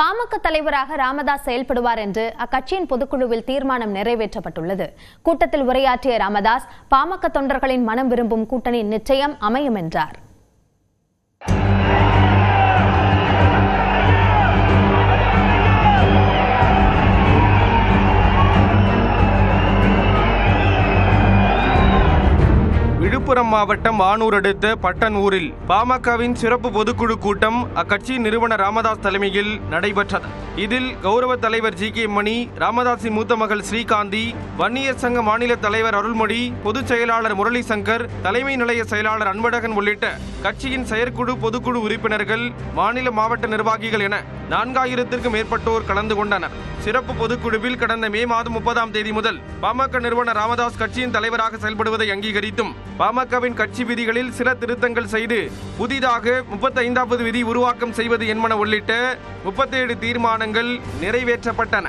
பாமக தலைவராக ராமதாஸ் செயல்படுவார் என்று அக்கட்சியின் பொதுக்குழுவில் தீர்மானம் நிறைவேற்றப்பட்டுள்ளது. கூட்டத்தில் உரையாற்றிய ராமதாஸ் பாமக தொண்டர்களின் மனம் விரும்பும் கூட்டணி நிச்சயம் அமையும் என்றார். விழுப்புரம் மாவட்டம் ஆனூர் அடுத்த பட்டனூரில் பாமகவின் சிறப்பு பொதுக்குழு கூட்டம் அக்கட்சியின் நிறுவனர் ராமதாஸ் தலைமையில் நடைபெற்றது. இதில் கௌரவ தலைவர் ஜி கே மணி ராமதாஸின் மூத்த மகள் ஸ்ரீகாந்தி வன்னியர் சங்க மாநில தலைவர் அருள்மொழி பொதுச் செயலாளர் முரளி சங்கர் தலைமை நிலைய செயலாளர் அன்பழகன் உள்ளிட்ட கட்சியின் செயற்குழு பொதுக்குழு உறுப்பினர்கள் மாநில மாவட்ட நிர்வாகிகள் என நான்காயிரத்திற்கும் மேற்பட்டோர் கலந்து கொண்டனர். சிறப்பு பொதுக்குழுவில் கடந்த மே மாதம் முப்பதாம் தேதி முதல் பாமக நிறுவனர் ராமதாஸ் கட்சியின் தலைவராக செயல்படுவதை அங்கீகரித்தும் பாமகவின் கட்சி விதிகளில் சில திருத்தங்கள் செய்து புதிதாக முப்பத்தைந்தாவது விதி உருவாக்கம் செய்வது என்பன உள்ளிட்ட முப்பத்தேழு தீர்மானங்கள் நிறைவேற்றப்பட்டன.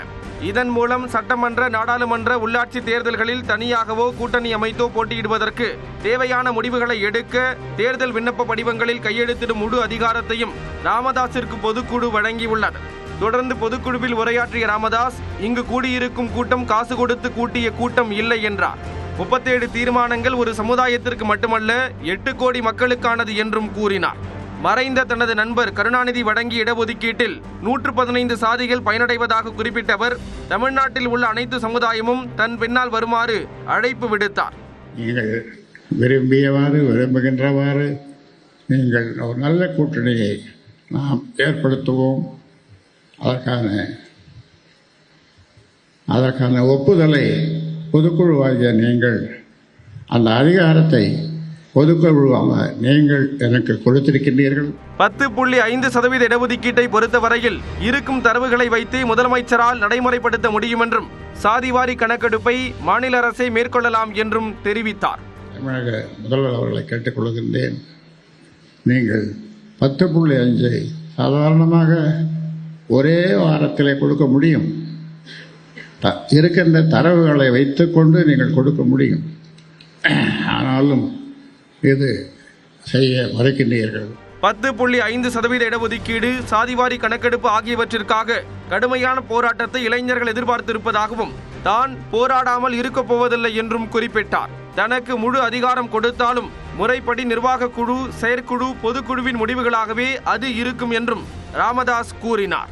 இதன் மூலம் சட்டமன்ற நாடாளுமன்ற உள்ளாட்சி தேர்தல்களில் தனியாகவோ கூட்டணி அமைத்தோ போட்டியிடுவதற்கு தேவையான முடிவுகளை எடுக்க தேர்தல் விண்ணப்ப படிவங்களில் கையெழுத்திடும் முழு அதிகாரத்தையும் ராமதாசிற்கு பொதுக்குழு வழங்கியுள்ளது. தொடர்ந்து பொதுக்குழுவில் உரையாற்றிய ராமதாஸ் இங்கு கூடியிருக்கும் கூட்டம் காசு கொடுத்து கூட்டிய கூட்டம் இல்லை என்றார். முப்பத்தேழு தீர்மானங்கள் ஒரு சமுதாயத்திற்கு மட்டுமல்ல எட்டு கோடி மக்களுக்கானது என்றும் கூறினார். மறைந்த தனது நண்பர் கருணாநிதி வழங்கிய இடஒதுக்கீட்டில் நூற்று பதினைந்து சாதிகள் பயனடைவதாக குறிப்பிட்ட அவர் தமிழ்நாட்டில் உள்ள அனைத்து சமுதாயமும் தன் பின்னால் வருமாறு அழைப்பு விடுத்தார். நீங்கள் விரும்பியவாறு விரும்புகின்றவாறு நீங்கள் ஒரு நல்ல கூட்டணியை நாம் ஏற்படுத்துவோம். அதற்கான அதற்கான ஒப்புதலை பொதுக்குழுவாகிய நீங்கள் அந்த அதிகாரத்தை பொதுக்குழுவாக நீங்கள் எனக்கு கொடுத்திருக்கின்றீர்கள். பத்து புள்ளி ஐந்து சதவீத இடஒதுக்கீட்டை பொறுத்தவரையில் இருக்கும் தரவுகளை வைத்து முதலமைச்சரால் நடைமுறைப்படுத்த முடியும் என்றும் சாதிவாரி கணக்கெடுப்பை மாநில அரசே மேற்கொள்ளலாம் என்றும் தெரிவித்தார். தமிழக முதல்வர் அவர்களை கேட்டுக்கொள்கின்றேன் நீங்கள் பத்து புள்ளி அஞ்சை சாதாரணமாக ஒரே வாரத்திலே கொடுக்க முடியும். இருக்கின்ற தரவுகளை வைத்துக்கொண்டு நீங்கள் கொடுக்க முடியும். ஆனாலும் மீது செய்ய மறுக்கின்றீர்கள். பத்து புள்ளி ஐந்து சதவீத இடஒதுக்கீடு சாதிவாரி கணக்கெடுப்பு ஆகியவற்றிற்காக கடுமையான போராட்டத்தை இளைஞர்கள் எதிர்பார்த்திருப்பதாகவும் தான் போராடாமல் இருக்கப் போவதில்லை என்றும் குறிப்பிட்டார். தனக்கு முழு அதிகாரம் கொடுத்தாலும் முறைப்படி நிர்வாக குழு செயற்குழு பொதுக்குழுவின் முடிவுகளாகவே அது இருக்கும் என்றும் ராமதாஸ் கூறினார்.